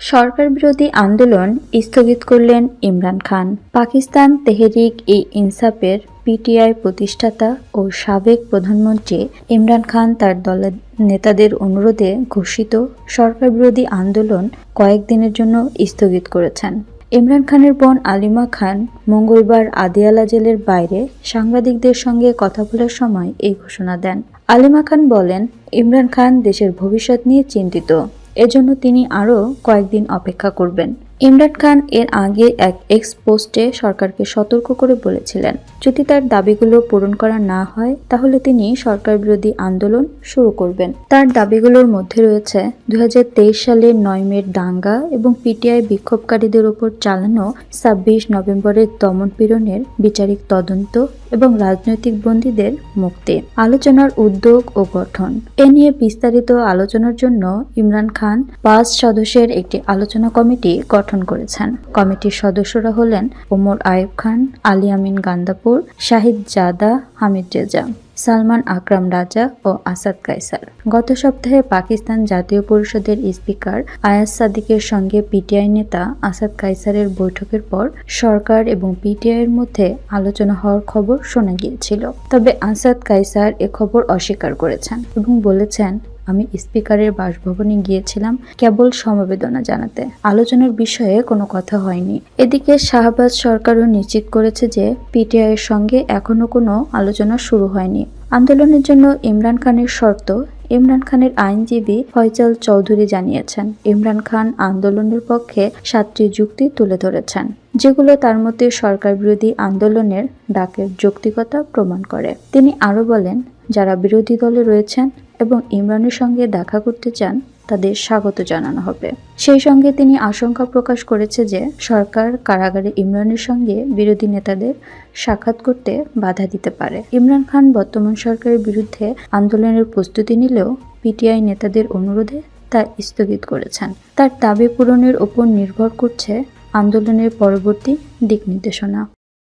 সরকার বিরোধী আন্দোলন স্থগিত করলেন ইমরান খান। পাকিস্তান তেহরিক ই ইনসাফের পিটিআই প্রতিষ্ঠাতা ও সাবেক প্রধানমন্ত্রী ইমরান খান তার দলের নেতাদের অনুরোধে ঘোষিত সরকার বিরোধী আন্দোলন কয়েকদিনের জন্য স্থগিত করেছেন। ইমরান খানের বোন আলিমা খান মঙ্গলবার আদিয়ালা জেলের বাইরে সাংবাদিকদের সঙ্গে কথা বলার সময় এই ঘোষণা দেন। আলিমা খান বলেন, ইমরান খান দেশের ভবিষ্যৎ নিয়ে চিন্তিত। এজন্য তিনি আরও কয়েকদিন অপেক্ষা করবেন। ইমরান খান এর আগে এক এক্স পোস্টে সরকারকে সতর্ক করে বলেছিলেন, যদি তার দাবিগুলো পূরণ করা না হয়, তাহলে তিনি সরকার বিরোধী আন্দোলন শুরু করবেন। তার দাবিগুলোর মধ্যে রয়েছে দুই সালের নয় মের দাঙ্গা এবং পিটিআই বিক্ষোভকারীদের উপর চালানো ছাব্বিশ নভেম্বরের দমনপীড়নের বিচারিক তদন্ত এবং রাজনৈতিক বন্দীদের মুক্তি। আলোচনার উদ্যোগ ও গঠন। এ নিয়ে বিস্তারিত আলোচনার জন্য ইমরান খান পাঁচ সদস্যের একটি আলোচনা কমিটি গঠন করেছেন। কমিটির সদস্যরা হলেন ওমর আয়েব খান, আলী আমিন গান্দাপুর, শাহিদ জাদা, হামিদ রেজা, সালমান আকরাম রাজা ও আসাদ কাইসার গত সপ্তাহে পাকিস্তান জাতীয় পরিষদের স্পিকার আয়াজ সাদিকের সঙ্গে পিটিআই নেতা আসাদ কাইসারের বৈঠকের পর সরকার এবং পিটিআই এর মধ্যে আলোচনা হওয়ার খবর শোনা গিয়েছিল। তবে আসাদ কাইসার এ খবর অস্বীকার করেছেন এবং বলেছেন আমি স্পিকারের বাসভবনে গিয়েছিলাম কেবল সমবেদনা জানাতে। আলোচনার বিষয়ে কোনো কথা হয়নি। এদিকে শাহবাজ সরকারও নিশ্চিত করেছে যে পিটিআই এর সঙ্গে এখনও কোনো আলোচনা শুরু হয়নি। আন্দোলনের জন্য ইমরান খানের শর্ত, ইমরান খানের আইনজীবী ফয়জাল চৌধুরী জানিয়েছেন। ইমরান খান আন্দোলনের পক্ষে সাতটি যুক্তি তুলে ধরেছেন, যেগুলো তার মতে সরকার বিরোধী আন্দোলনের ডাকের যৌক্তিকতা প্রমাণ করে। তিনি আরও বলেন, যারা বিরোধী দলে রয়েছেন এবং ইমরানের সঙ্গে দেখা করতে চান, তাদের স্বাগত জানানো হবে। সেই সঙ্গে তিনি আশঙ্কা প্রকাশ করেছে যে, সরকার কারাগারে ইমরানের সঙ্গে বিরোধী নেতাদের সাক্ষাৎ করতে বাধা দিতে পারে। ইমরান খান বর্তমান সরকারের বিরুদ্ধে আন্দোলনের প্রস্তুতি নিলেও পিটিআই নেতাদের অনুরোধে তা স্থগিত করেছেন। তার দাবি পূরণের ওপর নির্ভর করছে আন্দোলনের পরবর্তী দিক নির্দেশনা।